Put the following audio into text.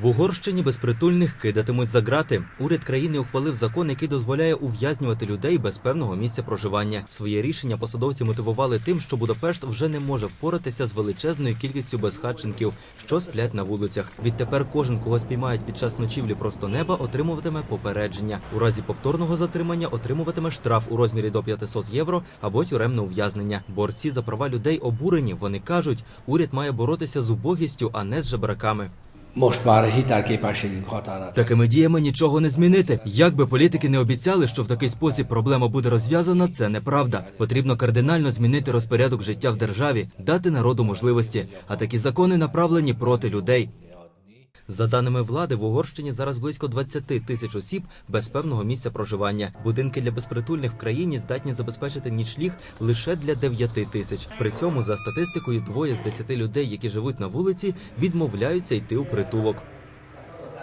В Угорщині безпритульних кидатимуть за грати. Уряд країни ухвалив закон, який дозволяє ув'язнювати людей без певного місця проживання. Своє рішення посадовці мотивували тим, що Будапешт вже не може впоратися з величезною кількістю безхатченків, що сплять на вулицях. Відтепер кожен, кого спіймають під час ночівлі просто неба, отримуватиме попередження. У разі повторного затримання отримуватиме штраф у розмірі до 500 євро або тюремне ув'язнення. Борці за права людей обурені. Вони кажуть, уряд має боротися з убогістю, а не з жебраками. Most már hitelképességünk határa. Такими діями нічого не змінити. Як би політики не обіцяли, що в такий спосіб проблема буде розв'язана, це неправда. Потрібно кардинально змінити розпорядок життя в державі, дати народу можливості. А такі закони направлені проти людей. За даними влади, в Угорщині зараз близько 20 тисяч осіб без певного місця проживання. Будинки для безпритульних в країні здатні забезпечити нічліг лише для 9 тисяч. При цьому, за статистикою, двоє з 10 людей, які живуть на вулиці, відмовляються йти у притулок.